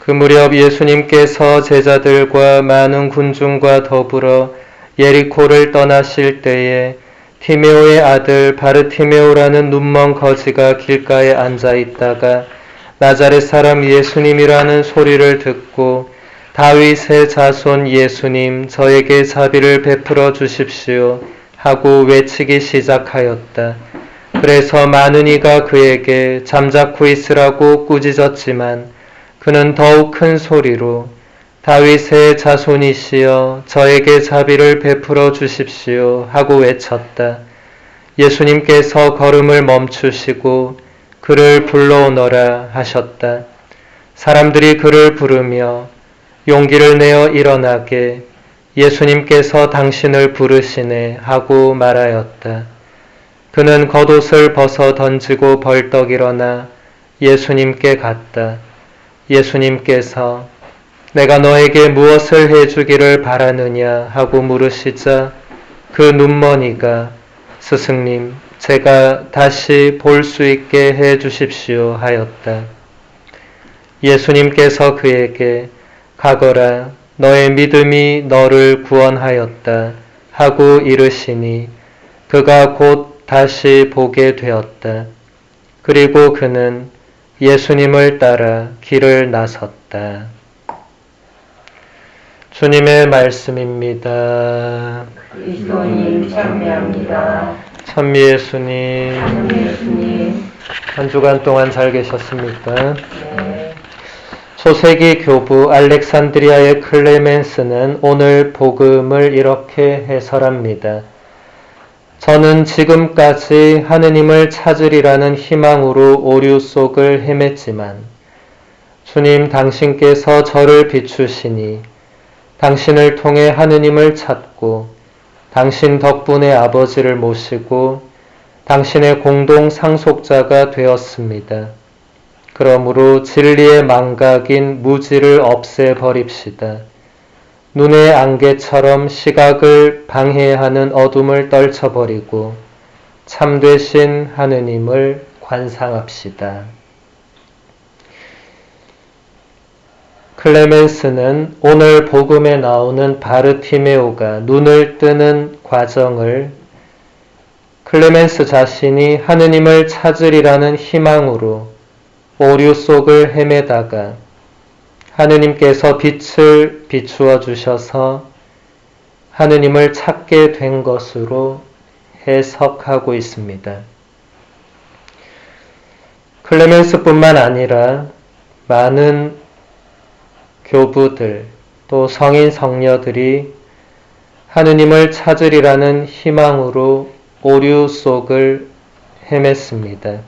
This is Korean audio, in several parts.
그 무렵 예수님께서 제자들과 많은 군중과 더불어 예리코를 떠나실 때에 티메오의 아들 바르티메오라는 눈먼 거지가 길가에 앉아 있다가 나자렛 사람 예수님이라는 소리를 듣고 다윗의 자손 예수님 저에게 자비를 베풀어 주십시오 하고 외치기 시작하였다. 그래서 이가 그에게 잠자코 있으라고 꾸짖었지만 그는 더욱 큰 소리로 다윗의 자손이시여 저에게 자비를 베풀어 주십시오 하고 외쳤다. 예수님께서 걸음을 멈추시고 그를 불러오너라 하셨다. 사람들이 그를 부르며 용기를 내어 일어나게 예수님께서 당신을 부르시네 하고 말하였다. 그는 겉옷을 벗어 던지고 벌떡 일어나 예수님께 갔다. 예수님께서 내가 너에게 무엇을 해주기를 바라느냐 하고 물으시자 그 눈머니가 스승님, 제가 다시 볼 수 있게 해 주십시오 하였다. 예수님께서 그에게 가거라, 너의 믿음이 너를 구원하였다 하고 이르시니 그가 곧 다시 보게 되었다. 그리고 그는 예수님을 따라 길을 나섰다. 주님의 말씀입니다. 참여합니다. 찬미 예수님, 참 예수님. 한 주간 동안 잘 계셨습니까? 네. 초세기 교부 알렉산드리아의 클레멘스는 오늘 복음을 이렇게 해설합니다. 저는 지금까지 하느님을 찾으리라는 희망으로 오류 속을 헤맸지만 주님 당신께서 저를 비추시니 당신을 통해 하느님을 찾고 당신 덕분에 아버지를 모시고 당신의 공동 상속자가 되었습니다. 그러므로 진리의 망각인 무지를 없애버립시다. 눈의 안개처럼 시각을 방해하는 어둠을 떨쳐버리고 참되신 하느님을 관상합시다. 클레멘스는 오늘 복음에 나오는 바르티메오가 눈을 뜨는 과정을 클레멘스 자신이 하느님을 찾으리라는 희망으로 오류 속을 헤매다가 하느님께서 빛을 비추어 주셔서 하느님을 찾게 된 것으로 해석하고 있습니다. 클레멘스뿐만 아니라 많은 교부들 또 성인 성녀들이 하느님을 찾으리라는 희망으로 오류 속을 헤맸습니다.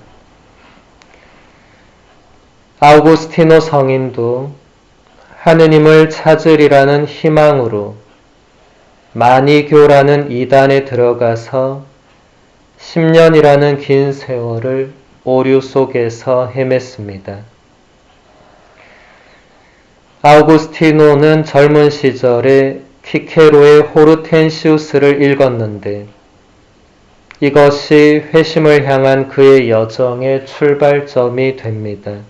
아우구스티노 성인도 하느님을 찾으리라는 희망으로 마니교라는 이단에 들어가서 10년이라는 긴 세월을 오류 속에서 헤맸습니다. 아우구스티노는 젊은 시절에 키케로의 호르텐시우스를 읽었는데 이것이 회심을 향한 그의 여정의 출발점이 됩니다.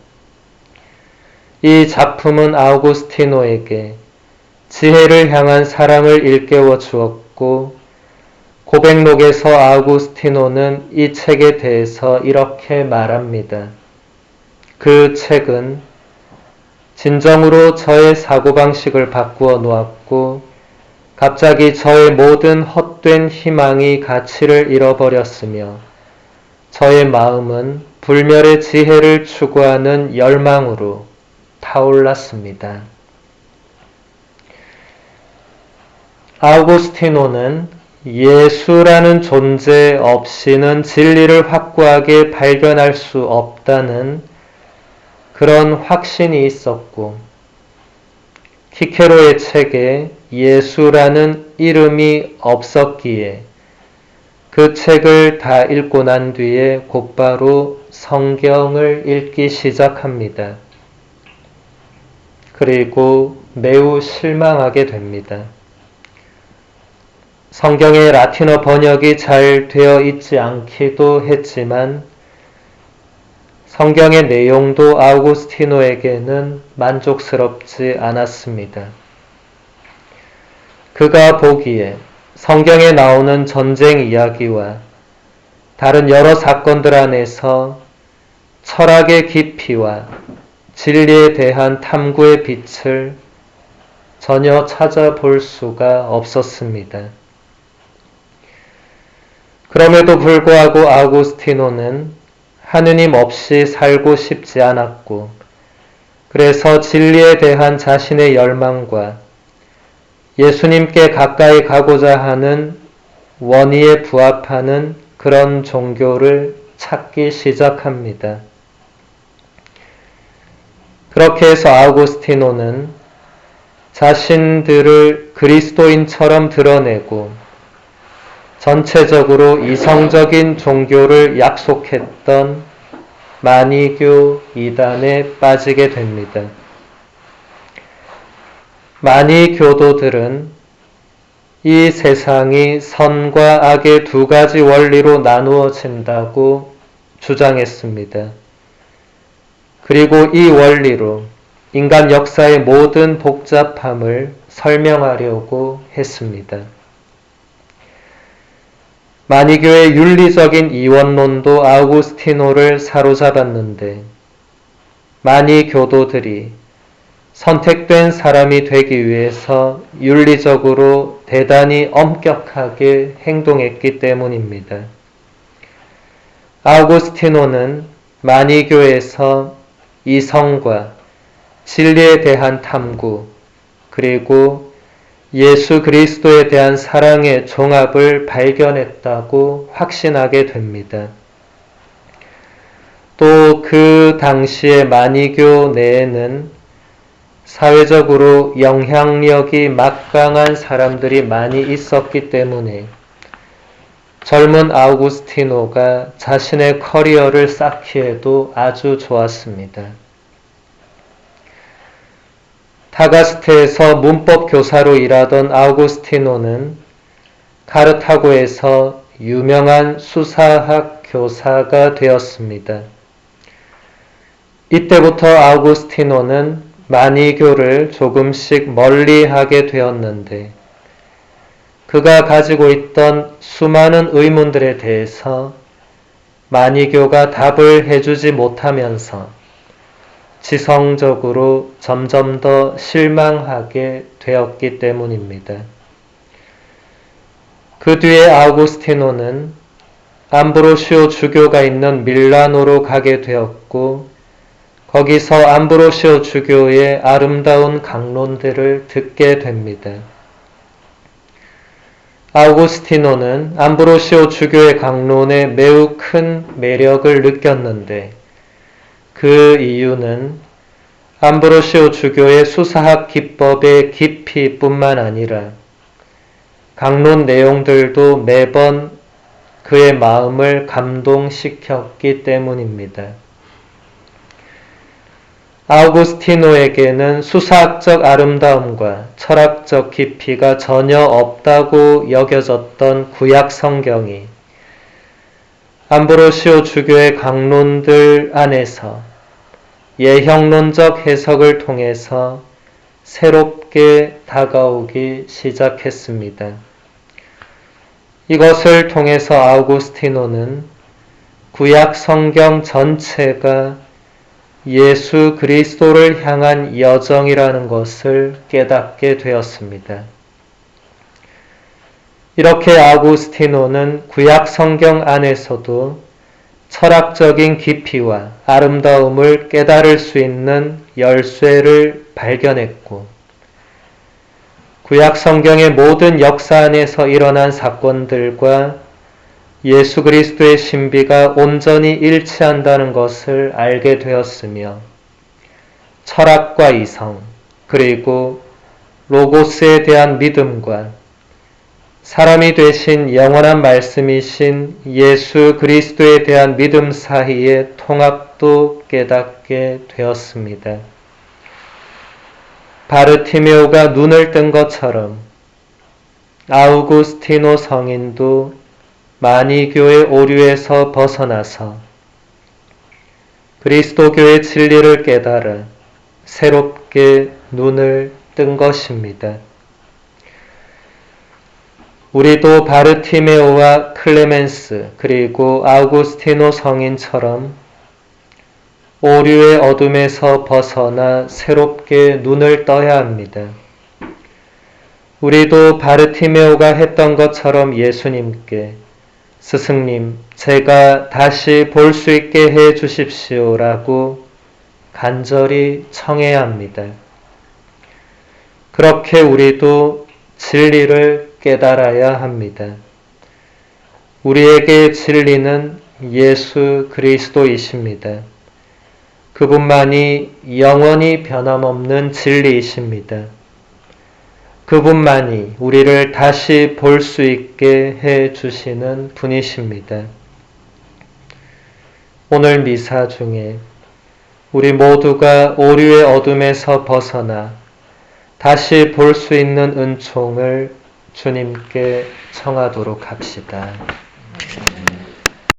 이 작품은 아우구스티노에게 지혜를 향한 사랑을 일깨워 주었고 고백록에서 아우구스티노는 이 책에 대해서 이렇게 말합니다. 그 책은 진정으로 저의 사고방식을 바꾸어 놓았고 갑자기 저의 모든 헛된 희망이 가치를 잃어버렸으며 저의 마음은 불멸의 지혜를 추구하는 열망으로 타올랐습니다. 아우구스티노는 예수라는 존재 없이는 진리를 확고하게 발견할 수 없다는 그런 확신이 있었고, 키케로의 책에 예수라는 이름이 없었기에 그 책을 다 읽고 난 뒤에 곧바로 성경을 읽기 시작합니다. 그리고 매우 실망하게 됩니다. 성경의 라틴어 번역이 잘 되어 있지 않기도 했지만 성경의 내용도 아우구스티노에게는 만족스럽지 않았습니다. 그가 보기에 성경에 나오는 전쟁 이야기와 다른 여러 사건들 안에서 철학의 깊이와 진리에 대한 탐구의 빛을 전혀 찾아볼 수가 없었습니다. 그럼에도 불구하고 아우구스티노는 하느님 없이 살고 싶지 않았고, 그래서 진리에 대한 자신의 열망과 예수님께 가까이 가고자 하는 원의에 부합하는 그런 종교를 찾기 시작합니다. 그렇게 해서 아우구스티노는 자신들을 그리스도인처럼 드러내고 전체적으로 이성적인 종교를 약속했던 마니교 이단에 빠지게 됩니다. 마니 교도들은 이 세상이 선과 악의 두 가지 원리로 나누어진다고 주장했습니다. 그리고 이 원리로 인간 역사의 모든 복잡함을 설명하려고 했습니다. 마니교의 윤리적인 이원론도 아우구스티노를 사로잡았는데 마니 교도들이 선택된 사람이 되기 위해서 윤리적으로 대단히 엄격하게 행동했기 때문입니다. 아우구스티노는 마니교에서 이 성과 진리에 대한 탐구, 그리고 예수 그리스도에 대한 사랑의 종합을 발견했다고 확신하게 됩니다. 또 그 당시의 마니교 내에는 사회적으로 영향력이 막강한 사람들이 많이 있었기 때문에 젊은 아우구스티노가 자신의 커리어를 쌓기에도 아주 좋았습니다. 타가스테에서 문법 교사로 일하던 아우구스티노는 카르타고에서 유명한 수사학 교사가 되었습니다. 이때부터 아우구스티노는 마니교를 조금씩 멀리 하게 되었는데 그가 가지고 있던 수많은 의문들에 대해서 마니교가 답을 해주지 못하면서 지성적으로 점점 더 실망하게 되었기 때문입니다. 그 뒤에 아우구스티노는 암브로시오 주교가 있는 밀라노로 가게 되었고 거기서 암브로시오 주교의 아름다운 강론들을 듣게 됩니다. 아우구스티노는 암브로시오 주교의 강론에 매우 큰 매력을 느꼈는데 그 이유는 암브로시오 주교의 수사학 기법의 깊이뿐만 아니라 강론 내용들도 매번 그의 마음을 감동시켰기 때문입니다. 아우구스티노에게는 수사학적 아름다움과 철학적 깊이가 전혀 없다고 여겨졌던 구약 성경이 암브로시오 주교의 강론들 안에서 예형론적 해석을 통해서 새롭게 다가오기 시작했습니다. 이것을 통해서 아우구스티노는 구약 성경 전체가 예수 그리스도를 향한 여정이라는 것을 깨닫게 되었습니다. 이렇게 아구스티노는 구약 성경 안에서도 철학적인 깊이와 아름다움을 깨달을 수 있는 열쇠를 발견했고, 구약 성경의 모든 역사 안에서 일어난 사건들과 예수 그리스도의 신비가 온전히 일치한다는 것을 알게 되었으며 철학과 이성 그리고 로고스에 대한 믿음과 사람이 되신 영원한 말씀이신 예수 그리스도에 대한 믿음 사이의 통합도 깨닫게 되었습니다. 바르티메오가 눈을 뜬 것처럼 아우구스티노 성인도 마니교의 오류에서 벗어나서 그리스도교의 진리를 깨달아 새롭게 눈을 뜬 것입니다. 우리도 바르티메오와 클레멘스 그리고 아우구스티노 성인처럼 오류의 어둠에서 벗어나 새롭게 눈을 떠야 합니다. 우리도 바르티메오가 했던 것처럼 예수님께 스승님, 제가 다시 볼 수 있게 해 주십시오라고 간절히 청해야 합니다. 그렇게 우리도 진리를 깨달아야 합니다. 우리에게 진리는 예수 그리스도이십니다. 그분만이 영원히 변함없는 진리이십니다. 그분만이 우리를 다시 볼 수 있게 해 주시는 분이십니다. 오늘 미사 중에 우리 모두가 오류의 어둠에서 벗어나 다시 볼 수 있는 은총을 주님께 청하도록 합시다.